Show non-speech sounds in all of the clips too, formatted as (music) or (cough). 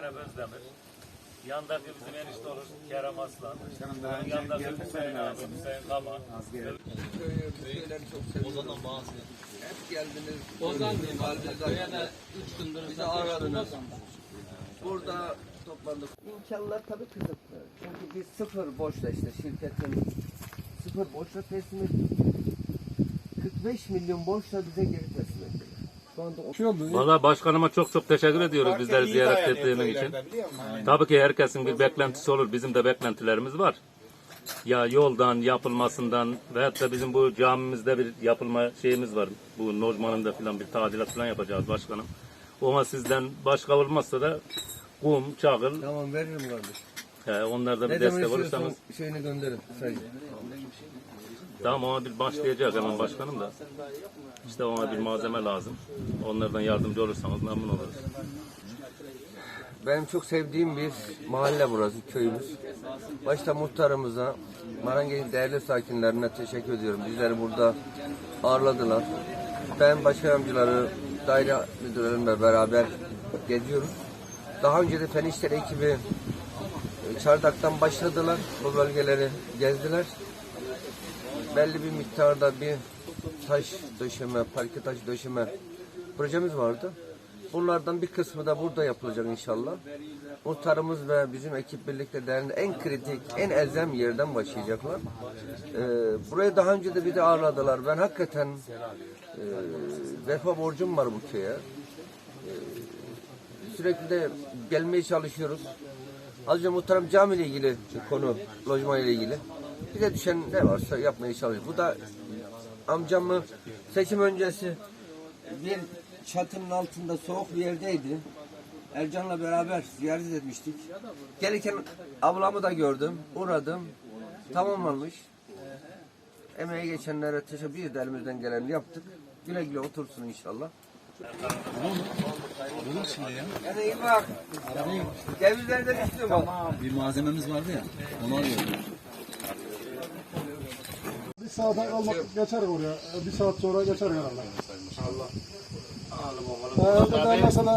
Şeref Özdemir. Yandaki bizim enişte olur Kerem Aslan. Onun yandaki Hüseyin abi, Hüseyin Kama. Köyleri çok seviyorum. Hep geldiniz. Ozan Kalbiniz Bizi aradınız. Burada toplandık. İmkanlar tabii kısıtlı. Çünkü biz sıfır boşla işte şirketin sıfır boşla teslim ettik. 45 milyon borçla bize geri teslim ettiler. Şu anda o- Valla başkanıma çok çok teşekkür ediyoruz bizleri ziyaret ettiğiniz için. Tabii ki herkesin bir beklentisi olur. Bizim de beklentilerimiz var. Ya yoldan yapılmasından veyahut da bizim bu camimizde bir yapılma şeyimiz var. Bu Nojman'ın falan bir tadilat falan yapacağız başkanım. Ona sizden başka olmazsa da kum, çakıl, Tamam veririm kardeş. he, onlar da bir Ne demek destek olursanız. şeyini gönderin. Sadece. Tamam ona bir başlayacak hemen başkanım da. İşte ona bir malzeme lazım. Onlardan yardımcı olursanız memnun oluruz. Benim çok sevdiğim bir mahalle burası, köyümüz. Başta muhtarımıza, Marangey'in değerli sakinlerine teşekkür ediyorum. Bizleri burada ağırladılar. Ben başkan yardımcıları, daire müdürlerimle beraber geziyoruz. Daha önce de Fen ekibi e, Çardak'tan başladılar. Bu bölgeleri gezdiler. Belli bir miktarda bir taş döşeme, parke taş döşeme projemiz vardı. Bunlardan bir kısmı da burada yapılacak inşallah. Muhtarımız ve bizim ekip birlikte derneğin en kritik, en elzem yerden başlayacaklar. Ee, buraya daha önce de bir de ağırladılar. Ben hakikaten e, vefa borcum var bu köye. Ee, sürekli de gelmeye çalışıyoruz. Azca muhtarım cami ile ilgili konu, lojman ile ilgili. Bize düşen ne varsa yapmaya çalışıyoruz. Bu da amcamı seçim öncesi bir çatının altında soğuk bir yerdeydi. Ercan'la beraber ziyaret etmiştik. Gelirken ablamı da gördüm, uğradım. Tamamlanmış. Emeğe geçenlere teşekkür de elimizden geleni yaptık. Güle güle otursun inşallah. Olur şimdi ya. Yani iyi bak. Cevizlerden istiyorum bak. Bir malzememiz vardı ya. Onu arıyorum. Bir saate almak geçer oraya. Bir saat sonra geçer herhalde. Allah. Ee, bir de mesela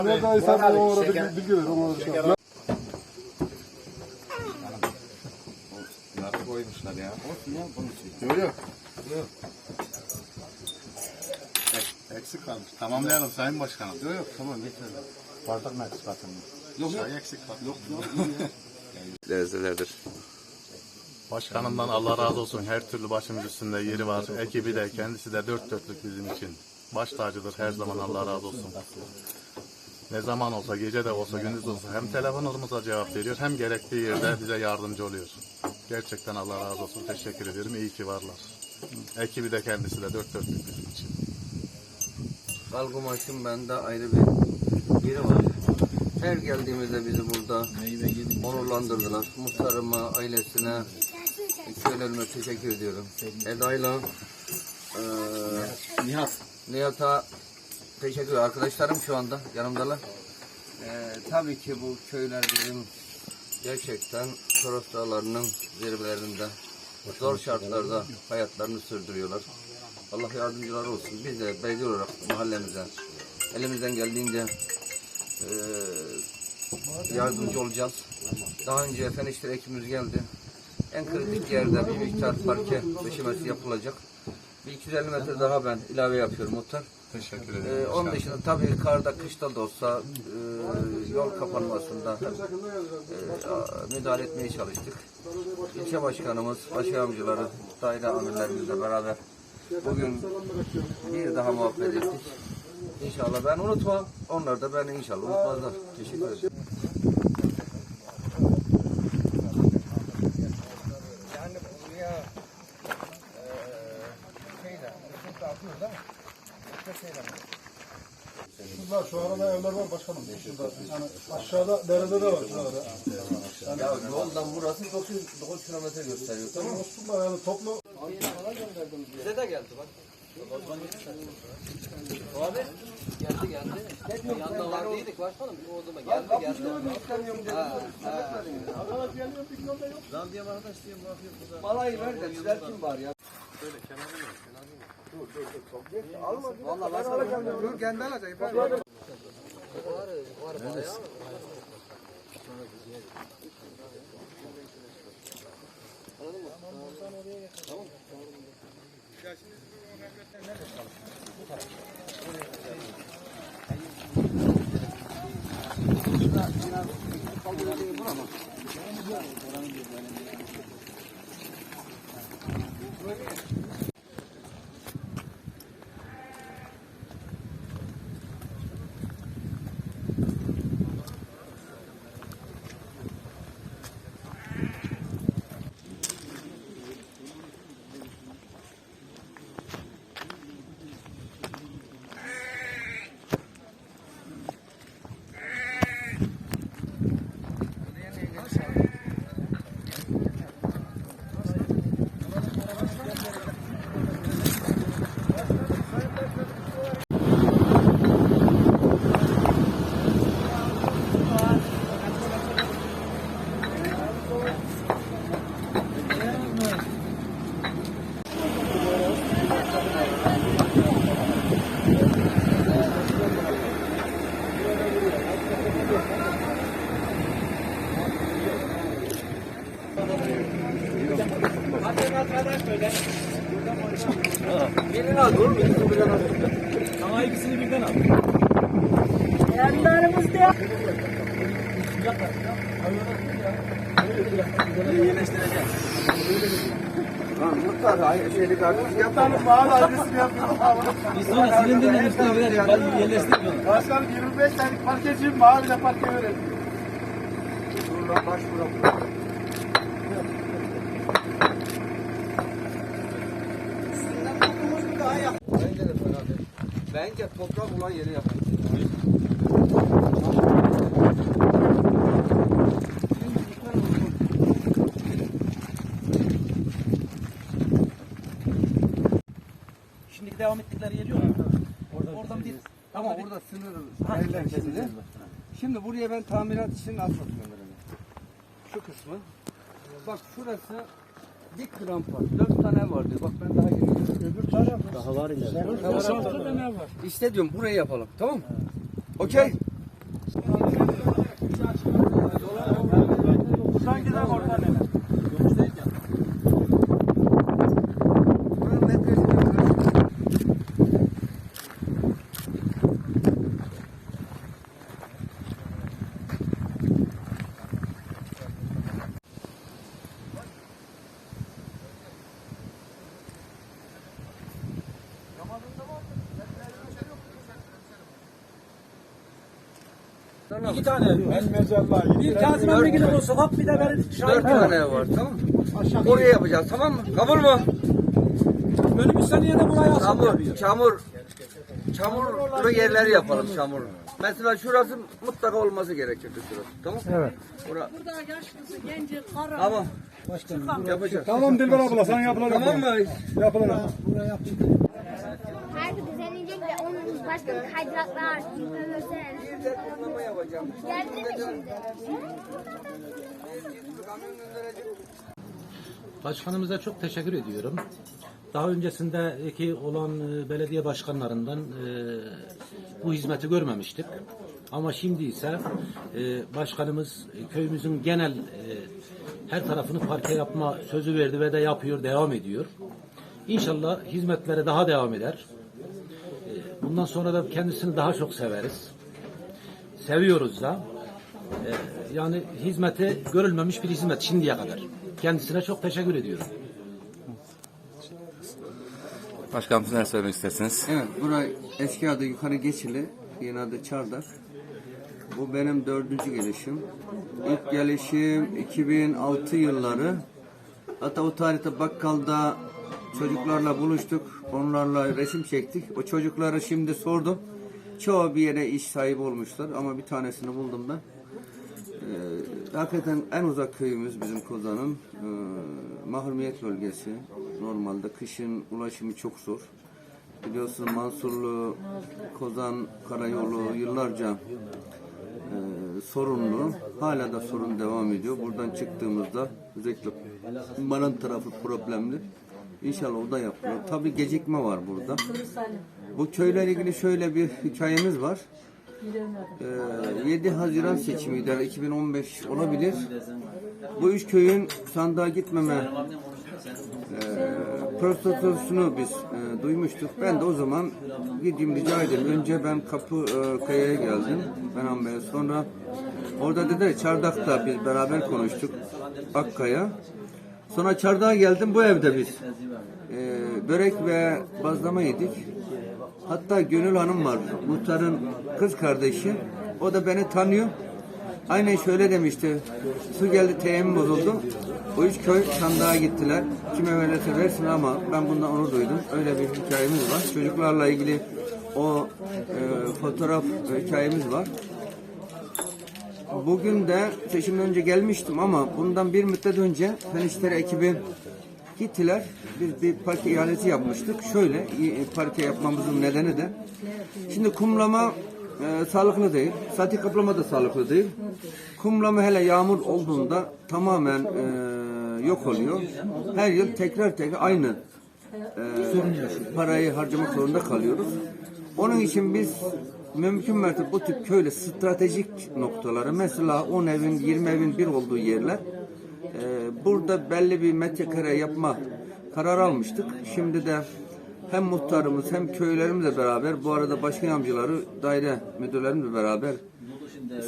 e, neredeyse bu ona bilgi, bilgi ver. Ona şey. Nasıl koymuşlar ya? Yok yok. Ek- Eksik kalmış. Tamamlayalım Sayın Başkanım. Yok yok tamam yeter. Bardak mı eksik atın? Yok yok. eksik var. Yok yok. (laughs) Lezzelerdir. Başkanımdan Allah razı olsun. Her türlü başımız üstünde yeri var. Ekibi de kendisi de dört dörtlük bizim için. Baş tacıdır her zaman Allah razı olsun. Ne zaman olsa, gece de olsa, gündüz olsa hem telefonlarımıza cevap veriyor hem gerektiği yerde bize yardımcı oluyor. Gerçekten Allah razı olsun. Teşekkür ederim. İyi ki varlar. Ekibi de kendisi de dört dörtlük bizim için. Kalgumaş'ın bende ayrı bir yeri var. Her geldiğimizde bizi burada onurlandırdılar. Muhtarıma, ailesine, köylerime teşekkür ediyorum. Eda'yla eee Nihat. Nihat'a teşekkür ederim. Arkadaşlarım şu anda yanımdalar. Eee tabii ki bu köyler bizim gerçekten Toros Dağları'nın zirvelerinde zor şartlarda hayatlarını sürdürüyorlar. Allah yardımcıları olsun. Biz de belediye olarak mahallemize elimizden geldiğince eee, yardımcı olacağız. Daha önce fen işleri ekibimiz geldi. En kritik yerde bir miktar parke döşemesi yapılacak. Bir 250 metre daha ben ilave yapıyorum muhtar. Teşekkür Ee, ederim. onun dışında tabii karda, kışta da olsa e, yol kapanmasında e, müdahale etmeye çalıştık. İlçe başkanımız, başkanımcıları, daire amirlerimizle beraber bugün bir daha muhabbet ettik. İnşallah ben unutmam, onlar da beni inşallah unutmazlar. Teşekkür ederim. Yani buraya şeyle, atıyor değil mi? Şurada şu arada evler var başkanım. Şurada. Yani aşağıda derede de var şurada. Ya yoldan burası 9, 9 kilometre gösteriyor. Tamam mı? Bunlar yani toplu Bize de geldi bak. Abi geldi geldi. Yanında var değildik başkanım. O zaman geldi geldi. Ha, ha. Lan diye arkadaş diye bakıyor. Balayı ver de güzel kim var ya? Böyle kenarı yok. Dur dur dur. Alma. Vallahi ben alacağım. Dur kendi alacağım. Yukarı, yukarı bayağı. Anladın mı? Tamam, buradan oraya getir. Tamam. Ya şimdi biz bu memleketten nerede çalışıyoruz? Bu tarafta. Şurada biraz kaldırılıyor bura mı? Oranın bir bölümü. Böyle. Lan muhtar hayır şeylik artık yapalım. Bağlı adresini yapıyorum. Biz sonra silindirle üstüne birer yerleştirmiyoruz. Başkanım 25 senelik parkeciyim mahallede parke verelim. Fena değil. Bence toprak olan yeri yapalım. Devam ettikleri yer yok. Oradan bir Tamam burada sınır ayrılan kesildi. Şimdi buraya ben tamirat için asfalt göndereceğim. Şu kısmı. Bak şurası bir krampa. Dört tane vardı. Bak ben daha yeni. Öbür taraf. Daha var ileride. İşte diyorum burayı yapalım. Tamam mı? Okey. Sanki de orada iki tane. Ben mezarlığa Bir Kazım Emre gibi o sokak bir de ben Dört tane var tamam mı? Oraya yapacağız tamam mı? Kabul mü? Önümüz seneye de buraya asfalt Çamur, çamur, çamurlu yerleri yapalım çamur. Mesela şurası mutlaka olması gerekirdi şurası. Tamam mı? Evet. Bura, Burada yaşlısı, genci, kara. tamam. Yapacağız. Tamam Dilber abla sen yapılan Tamam mı? Yapılan Parkı düzenleyecek ve onun başka kaydıraklar, ölürse Bir de kurulama yapacağım. geldi mi şimdi? Başkanımıza çok teşekkür ediyorum. Daha öncesindeki olan e, belediye başkanlarından e, bu hizmeti görmemiştik. Ama şimdi ise e, başkanımız köyümüzün genel her tarafını parke yapma sözü verdi ve de yapıyor, devam ediyor. İnşallah hizmetlere daha devam eder. Bundan sonra da kendisini daha çok severiz. Seviyoruz da. E, yani hizmeti görülmemiş bir hizmet şimdiye kadar. Kendisine çok teşekkür ediyorum. Başkanım siz neler söylemek istersiniz? Evet, burası eski adı Yukarı Geçili, yeni adı Çardak. Bu benim dördüncü gelişim. İlk gelişim 2006 yılları. Hatta o tarihte bakkalda çocuklarla buluştuk. Onlarla resim çektik. O çocukları şimdi sordum. Çoğu bir yere iş sahibi olmuşlar ama bir tanesini buldum ben. Ee, hakikaten en uzak köyümüz bizim Kozan'ın ee, mahrumiyet bölgesi. Normalde kışın ulaşımı çok zor. Biliyorsun Mansurlu, Kozan Karayolu yıllarca ee, sorunlu. Hala da sorun devam ediyor. Buradan çıktığımızda özellikle Maran tarafı problemli. İnşallah o da yapılır. Tabii gecikme var burada. Bu köyle ilgili şöyle bir hikayemiz var. Ee, 7 Haziran seçimiydi. yani 2015 olabilir. Bu üç köyün sandığa gitmeme e, protokolünü biz e, duymuştuk. Ben de o zaman gideyim rica edeyim. Önce ben kapı e, kayaya geldim. Ben Bey'e. Sonra orada dediler Çardak'ta biz beraber konuştuk. Akkaya. Sonra Çardak'a geldim. Bu evde biz e, börek ve bazlama yedik. Hatta Gönül Hanım var. Muhtarın kız kardeşi. O da beni tanıyor. Aynen şöyle demişti. Su geldi teyemmüm bozuldu. O üç köy sandığa gittiler. Kime verirse versin ama ben bundan onu duydum. Öyle bir hikayemiz var. Çocuklarla ilgili o e, fotoğraf hikayemiz var. Bugün de seçimden önce gelmiştim ama bundan bir müddet önce Fen ekibi gittiler. Biz bir parke ihalesi yapmıştık. Şöyle i- parke yapmamızın nedeni de şimdi kumlama e, sağlıklı değil. Sati kaplama da sağlıklı değil. Kumlama hele yağmur olduğunda tamamen e, yok oluyor. Her yıl tekrar tekrar aynı e, parayı harcamak zorunda kalıyoruz. Onun için biz mümkün mertebe bu tip köyle stratejik noktaları mesela 10 evin 20 evin bir olduğu yerler e, burada belli bir metrekare yapma karar almıştık. Şimdi de hem muhtarımız hem köylerimizle beraber bu arada başkan amcaları daire müdürlerimizle beraber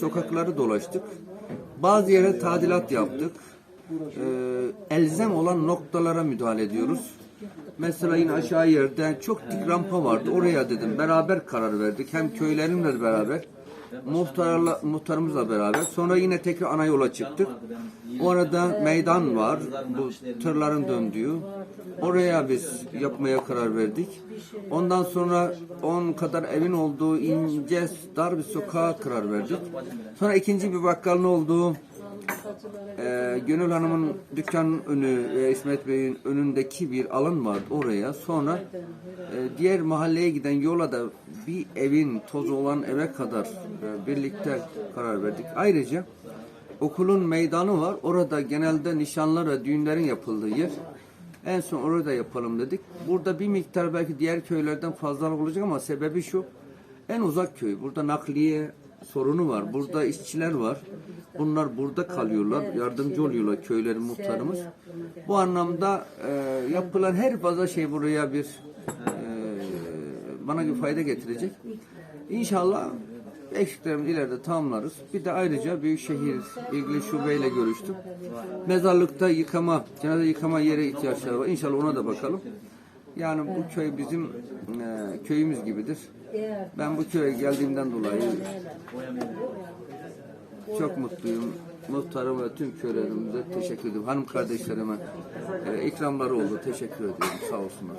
sokakları dolaştık. Bazı yere tadilat yaptık. Ee, elzem olan noktalara müdahale ediyoruz. Mesela yine aşağı yerde çok dik rampa vardı. Oraya dedim beraber karar verdik. Hem köylerimle beraber muhtarla, muhtarımızla beraber. Sonra yine tekrar ana yola çıktık. O arada meydan var. Bu tırların döndüğü. Oraya biz yapmaya karar verdik. Ondan sonra 10 kadar evin olduğu ince dar bir sokağa karar verdik. Sonra ikinci bir bakkalın olduğu ee, Gönül Hanım'ın dükkanın önü ve İsmet Bey'in önündeki bir alan vardı oraya. Sonra e, diğer mahalleye giden yola da bir evin tozu olan eve kadar e, birlikte karar verdik. Ayrıca okulun meydanı var. Orada genelde nişanlar ve düğünlerin yapıldığı yer. En son orada yapalım dedik. Burada bir miktar belki diğer köylerden fazlalık olacak ama sebebi şu. En uzak köy. Burada nakliye sorunu var. Burada işçiler var. Bunlar burada kalıyorlar. Yardımcı oluyorlar köylerin muhtarımız. Bu anlamda e, yapılan her fazla şey buraya bir e, bana bir fayda getirecek. İnşallah eksiklerimizi ileride tamamlarız. Bir de ayrıca Büyükşehir ilgili şubeyle görüştüm. Mezarlıkta yıkama, cenaze yıkama yere ihtiyaçları var. İnşallah ona da bakalım. Yani bu köy bizim e, köyümüz gibidir. Ben bu köye geldiğimden dolayı çok mutluyum. Muhtarıma ve tüm köylerimize teşekkür ediyorum. Hanım kardeşlerime e, ikramları oldu. Teşekkür ediyorum. Sağ olsunlar.